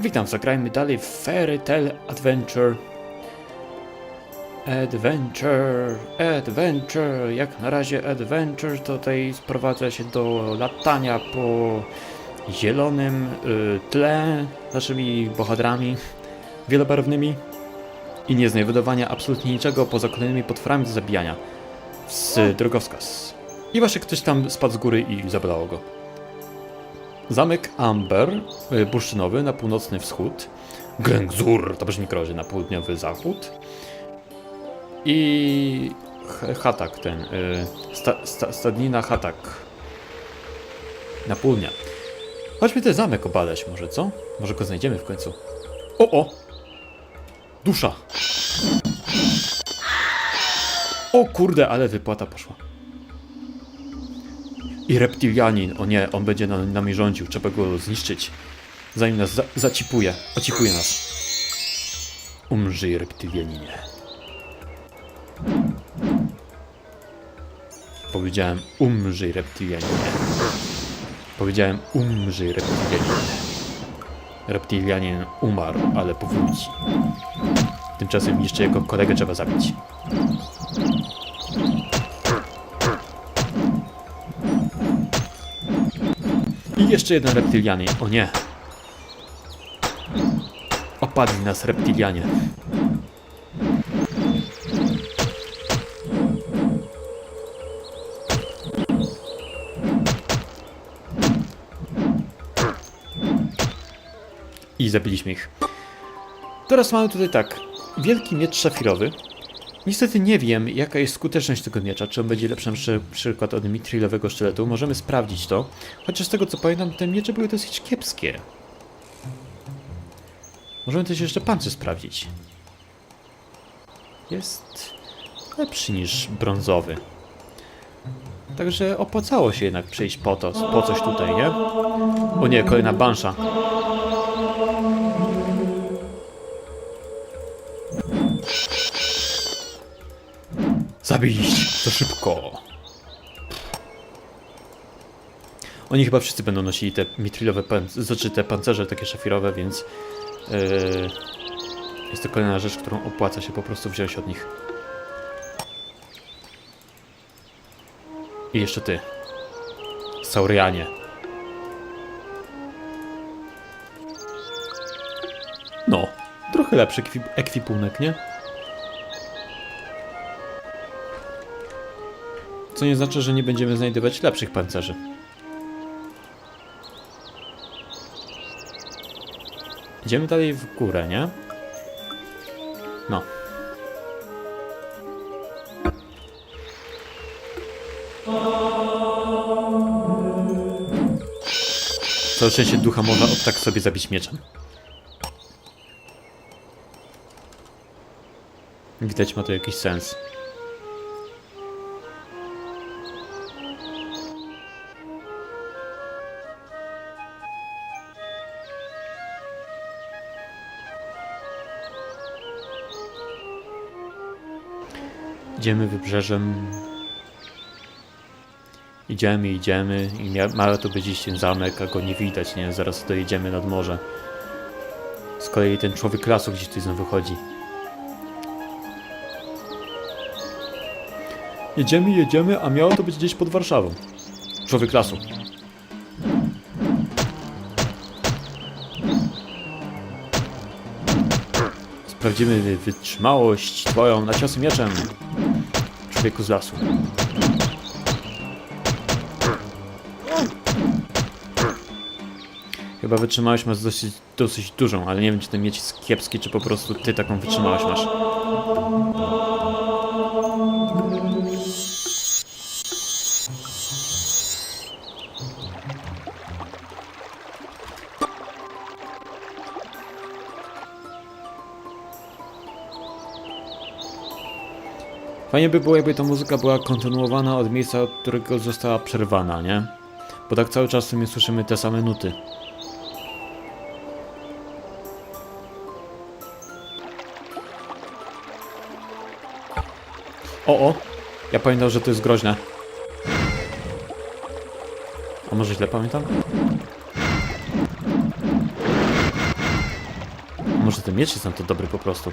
Witam, zagrajmy dalej w Fairy Tale Adventure. Adventure, adventure, jak na razie adventure tutaj sprowadza się do latania po zielonym y, tle naszymi bohaterami wielobarwnymi i nie znajdowania absolutnie niczego poza kolejnymi potworami do zabijania. Z drogowskaz. I właśnie ktoś tam spadł z góry i zabolało go. Zamek Amber, y, bursztynowy na północny wschód. Gengzur, to brzmi groźnie, na południowy zachód. I Hatak ten, y, sta, sta, stadnina Hatak. Na południe. Chodźmy ten zamek obadać może, co? Może go znajdziemy w końcu. O, o! Dusza! O kurde, ale wypłata poszła. I reptilianin, o nie, on będzie na, nami rządził, trzeba go zniszczyć. Zanim nas za, zacipuje, ocipuje nas. Umrzyj, reptilianinie. Powiedziałem umrzyj, reptilianinie. Powiedziałem umrzyj, reptilianinie. Reptilianin umarł, ale powróci. Tymczasem jeszcze jego kolegę trzeba zabić. Jeszcze jeden reptilianin. O nie. Opadli nas reptilianie. I zabiliśmy ich. Teraz mamy tutaj tak. Wielki miecz szafirowy. Niestety nie wiem, jaka jest skuteczność tego miecza, czy on będzie lepszy przy- przykład od mitrilowego sztyletu. Możemy sprawdzić to. Chociaż z tego co pamiętam, te miecze były dosyć kiepskie. Możemy też jeszcze pancerz sprawdzić. Jest lepszy niż brązowy. Także opłacało się jednak przejść po to, po coś tutaj, nie? O nie, kolejna bansza. Zabić! To szybko! Oni chyba wszyscy będą nosili te mitrilowe znaczy te pancerze takie szafirowe, więc yy, jest to kolejna rzecz, którą opłaca się po prostu wziąć od nich. I jeszcze ty. Saurianie. No, trochę lepszy ekwi- ekwipunek, nie? Co nie znaczy, że nie będziemy znajdować lepszych pancerzy. Idziemy dalej w górę, nie? No. Całe szczęście ducha można od tak sobie zabić mieczem. Widać ma to jakiś sens. Idziemy wybrzeżem. Idziemy, idziemy i mia- ma to być gdzieś ten zamek, a go nie widać, nie? Zaraz dojedziemy nad morze. Z kolei ten człowiek lasu gdzieś tu znowu chodzi. Jedziemy, jedziemy, a miało to być gdzieś pod Warszawą. Człowiek lasu. Sprawdzimy wytrzymałość twoją na ciosy mieczem. Człowieku z lasu. Chyba wytrzymałość masz dosyć, dosyć dużą, ale nie wiem czy ten miecz jest kiepski, czy po prostu ty taką wytrzymałość masz. Fajnie by było, jakby ta muzyka była kontynuowana od miejsca, od którego została przerwana, nie? Bo tak cały czas w sumie słyszymy te same nuty. O, o! Ja pamiętam, że to jest groźne. A może źle pamiętam? może ten miecz jest na to dobry po prostu.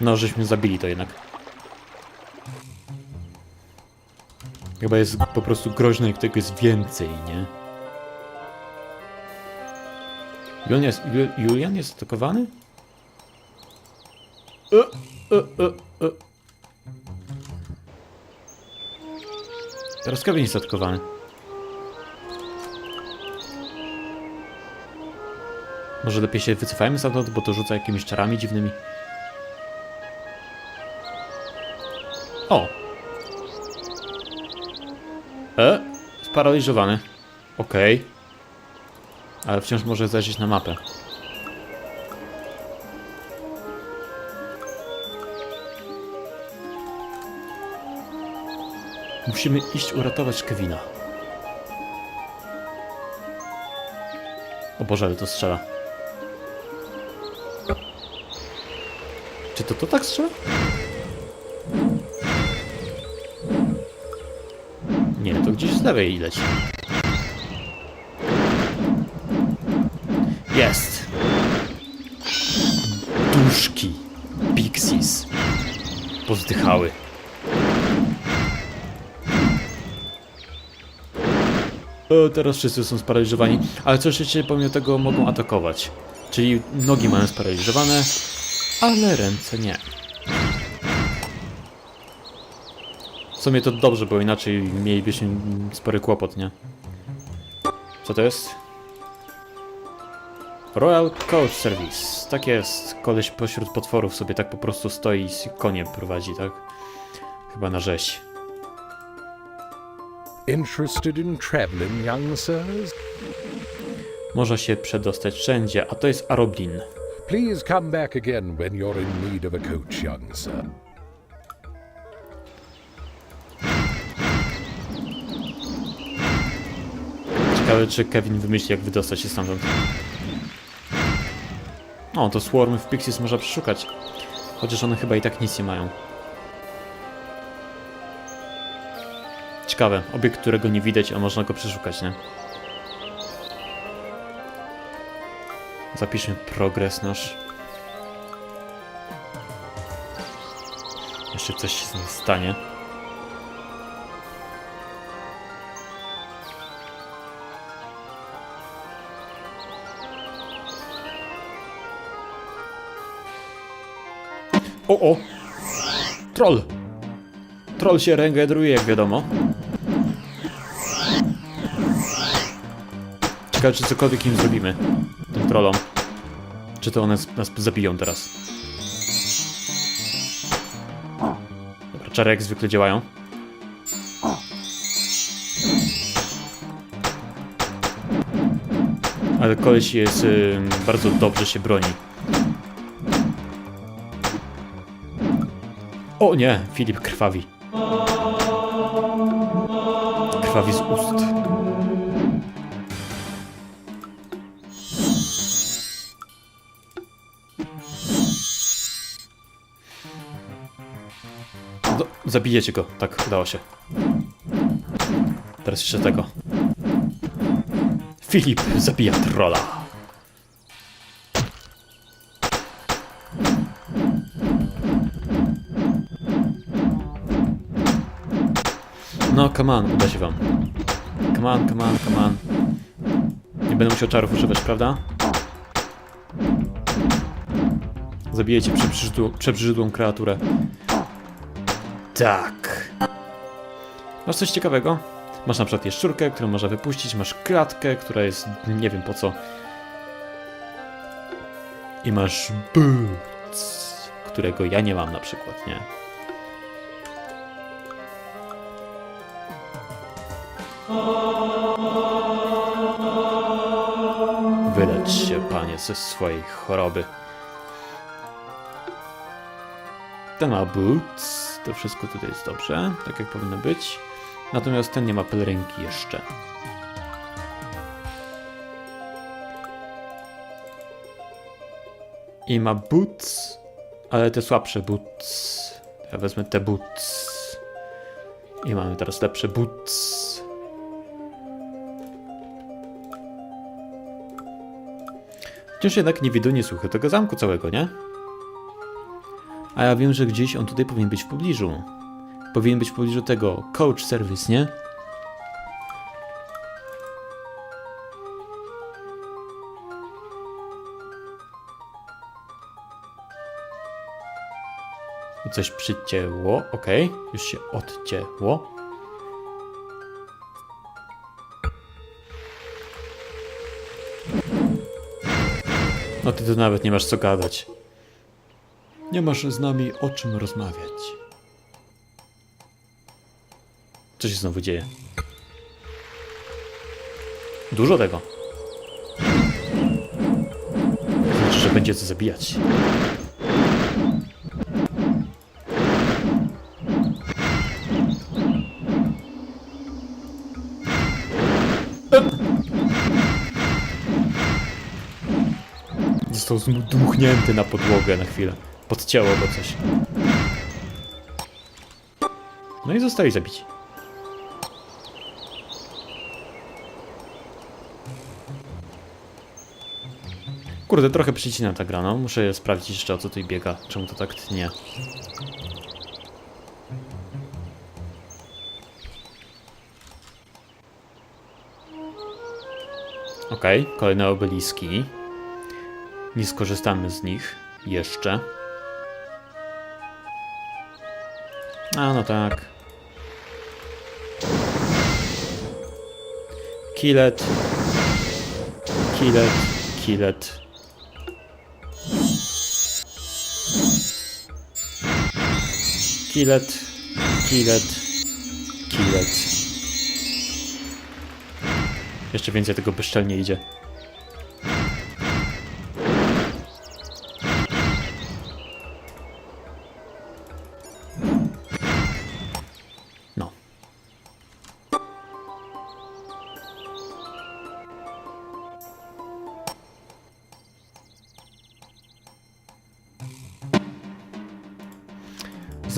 No, żeśmy zabili to jednak. Chyba jest po prostu groźne, jak tego jest więcej, nie? Julian jest, Ju- Julian jest atakowany? E, e, e, e. Teraz Kevin jest atakowany. Może lepiej się wycofajmy stamtąd, bo to rzuca jakimiś czarami dziwnymi. O! E? Sparaliżowany. Okej. Ale wciąż może zajrzeć na mapę. Musimy iść uratować Kevina. O Boże, ale to strzela. Czy to to tak strzela? Nie, to gdzieś z lewej leci. Jest! Duszki. Pixies. Pozdychały. E, teraz wszyscy są sparaliżowani, ale co jeszcze pomimo tego mogą atakować. Czyli nogi mają sparaliżowane, ale ręce nie. Sumie to dobrze, bo inaczej mielibyśmy spory kłopot, nie? Co to jest? Royal Coach Service. Tak jest. Koleś pośród potworów sobie tak po prostu stoi i konie prowadzi, tak? Chyba na rzeź. Interested in traveling, young sirs? Można się przedostać wszędzie, a to jest Aroblin. Please come back again when you're in need of a coach, young sir. Ciekawe, czy Kevin wymyśli, jak wydostać się stamtąd. O, to Swarmy w Pixies można przeszukać. Chociaż one chyba i tak nic nie mają. Ciekawe, obiekt, którego nie widać, a można go przeszukać, nie? Zapiszmy progres nasz. Jeszcze coś się z nim stanie. O, o! Troll! Troll się regeneruje, jak wiadomo. Ciekawe, czy cokolwiek im zrobimy. Tym trollom. Czy to one nas zabiją teraz. Dobra, czary jak zwykle działają. Ale koleś jest... Bardzo dobrze się broni. O nie, Filip krwawi. Krwawi z ust. No, zabijecie go, tak, udało się. Teraz jeszcze tego. Filip zabija trolla. No, come on, uda się wam. Come on, come on, come on. Nie będę musiał czarów używać, prawda? Zabijecie przebrzydłą, kreaturę. Tak. Masz coś ciekawego? Masz na przykład jaszczurkę, którą można wypuścić, masz klatkę, która jest nie wiem po co. I masz boots, którego ja nie mam na przykład, nie? Wylecz się, panie, ze swojej choroby. Ten ma boots, to wszystko tutaj jest dobrze, tak jak powinno być. Natomiast ten nie ma pelerynki jeszcze. I ma boots, ale te słabsze boots. Ja wezmę te boots. I mamy teraz lepsze boots. Wciąż jednak nie widzę, nie słuchę tego zamku całego, nie? A ja wiem, że gdzieś on tutaj powinien być w pobliżu. Powinien być w pobliżu tego coach service, nie? Coś przycięło. Okej, już się odcięło. No ty tu nawet nie masz co gadać. Nie masz z nami o czym rozmawiać. Co się znowu dzieje? Dużo tego. Znaczy, że będzie co zabijać. Został zdmuchnięty na podłogę na chwilę. Podcięło go coś. No i zostali zabici. Kurde, trochę przycina ta gra, no. Muszę sprawdzić jeszcze o co tutaj biega. Czemu to tak tnie. Okej, kolejne obeliski. Nie skorzystamy z nich jeszcze. A no tak. Killet. Killet. Killet. Killet. Killet. Killet. Jeszcze więcej tego bezczelnie idzie.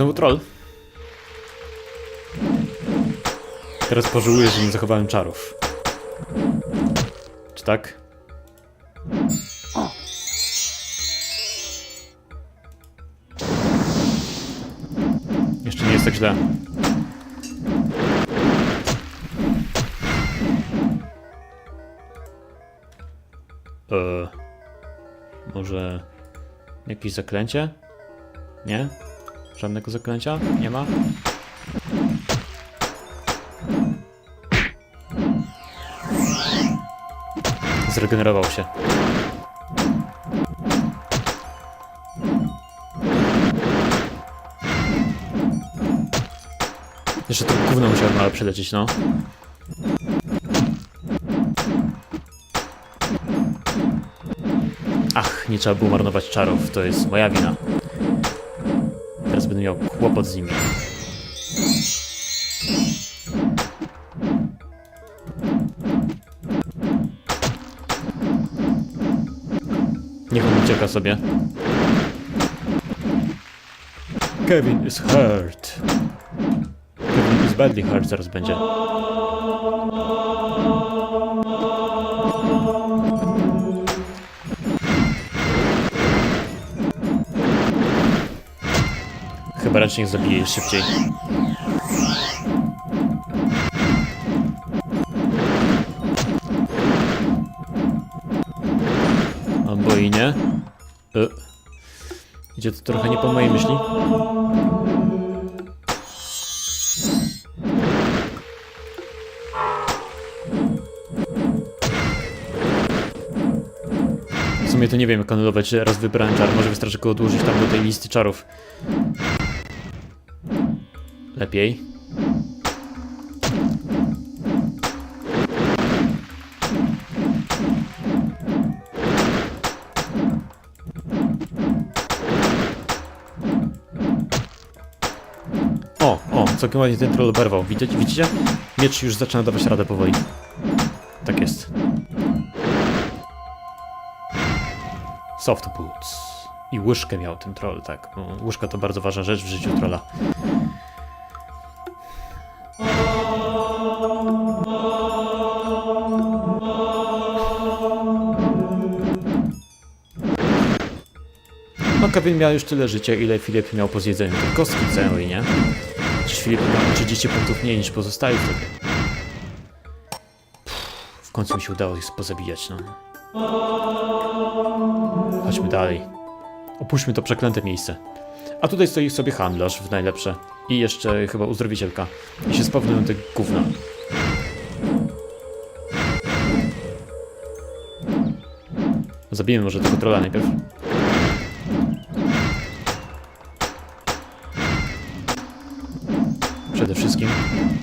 Znowu troll. Teraz pożałuję, że nie zachowałem czarów. Czy tak? Jeszcze nie jest tak źle. Eee, może jakieś zaklęcie? Nie? Żadnego zaklęcia? Nie ma? Zregenerował się. Jeszcze to gówno musiałem małe przelecieć, no. Ach, nie trzeba było marnować czarów, to jest moja wina. Miał kłopot z nimi. Niech on ucieka sobie. Kevin is hurt. Kevin is badly hurt zaraz będzie. Chyba raczej nie zabije szybciej. Albo i nie. E. Idzie to trochę nie po mojej myśli. W sumie to nie wiem jak anulować raz wybrałem czar. Może wystarczy go odłożyć tam do tej listy czarów. Lepiej. O, o, całkiem ładnie ten troll oberwał. Widzicie? Widzicie? Miecz już zaczyna dawać radę powoli. Tak jest. Soft boots. I łyżkę miał ten troll, tak. Bo łyżka to bardzo ważna rzecz w życiu trolla. Miał już tyle życia, ile Filip miał po zjedzeniu tej kostki całej, nie? Przecież Filip miał 30 punktów mniej niż pozostali wtedy. W końcu mi się udało ich pozabijać, no. Chodźmy dalej. Opuśćmy to przeklęte miejsce. A tutaj stoi sobie handlarz w najlepsze. I jeszcze chyba uzdrowicielka. I się spawnują te gówna. Zabijmy może tego trolla najpierw. Wszystkim.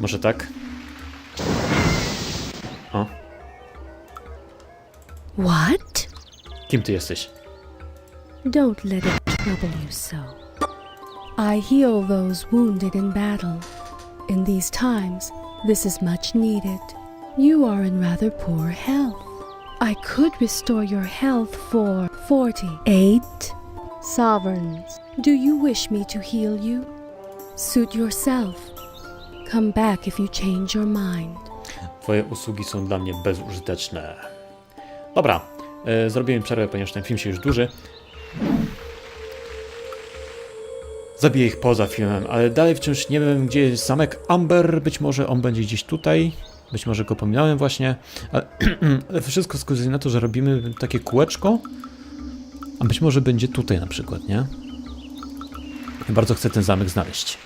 Może tak? O, What? kim ty jesteś? Don't let it trouble you so. I heal those wounded in battle. In these times, this is much needed. You are in rather poor health. I could restore your health for 48 sovereigns. Do you wish me to heal you? Suit yourself. Come back if you change your mind. Twoje usługi są dla mnie bezużyteczne. Dobra, e, zrobiłem przerwę, ponieważ ten film się już dłuży. Zabiję ich poza filmem, ale dalej wciąż nie wiem, gdzie jest zamek Amber. Być może on będzie gdzieś tutaj. Być może go pominąłem właśnie. Ale, ale wszystko wskazuje na to, że robimy takie kółeczko. A być może będzie tutaj na przykład, nie? Ja bardzo chcę ten zamek znaleźć.